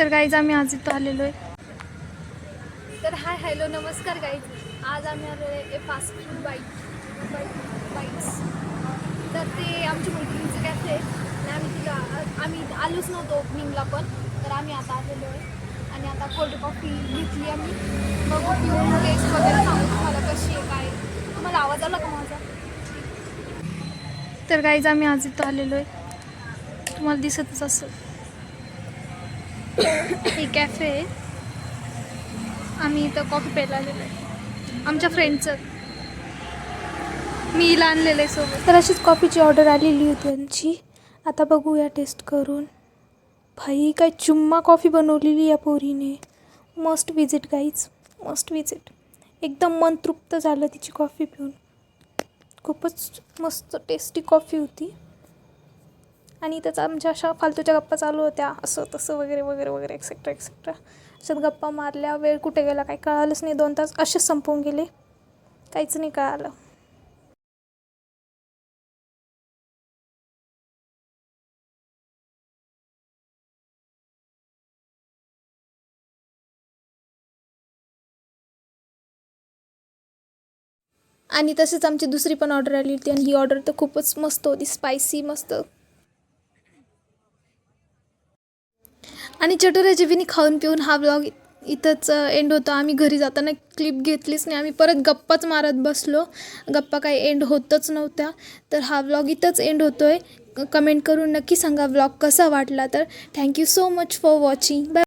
तर गाईज आम्ही आज इथं आलेलो आहे. तर हाय हॅलो नमस्कार गाईज आज आम्ही आलो आहे फास्ट फूड बाईट बाईट्स तर ते आमच्या मैत्रिणीचं कॅफे आहे. आणि आम्ही तिला आम्ही आलोच नव्हतो ओपनिंगला पण. तर आम्ही आता आलेलो आहे. आणि आता कोल्ड कॉफी घेतली आम्ही. बघू पिऊन टेस्ट वगैरे सांगू तुम्हाला कशी आहे काय तुम्हाला आवाज आला का माझा? तर गाईज आम्ही आज इथं आलेलो आहे. तुम्हाला दिसतच असं हे कॅफे आम्ही इथं कॉफी प्यायला आलेलो आहे. आमच्या फ्रेंडचं मी हिला आणलेलं आहे सोबत. तर अशीच कॉफीची ऑर्डर आलेली होती त्यांची आता बघूया टेस्ट करून. भाई काय चुम्मा कॉफी बनवलेली या पोरीने. Must visit guys must visit एकदम मन तृप्त झालं तिची कॉफी पिऊन. खूपच मस्त टेस्टी कॉफी होती. आणि त्याचा आमच्या अशा फालतूच्या गप्पा चालू होत्या. असं तसं वगैरे वगैरे वगैरे एक्सेट्रा एक्सेट्रा अशात गप्पा मारल्या वेळ कुठे गेला काही कळालंच नाही. दोन तास असेच संपवून गेले. काहीच नाही कळालं. आणि तसेच आमची दुसरी पण ऑर्डर आली होती आणि ही ऑर्डर तर खूपच मस्त होती. स्पायसी मस्त. आणि चटोऱ्या जेवीनी खाऊन पिऊन हा ब्लॉग इथंच एंड होतो. आम्ही घरी जाताना क्लिप घेतलीच नाही. आम्ही परत गप्पाच मारत बसलो. गप्पा काही एंड होतच नव्हत्या. तर हा ब्लॉग इथंच एंड होतो आहे कमेंट करून नक्की सांगा ब्लॉग कसा वाटला तर. Thank you so much for watching bye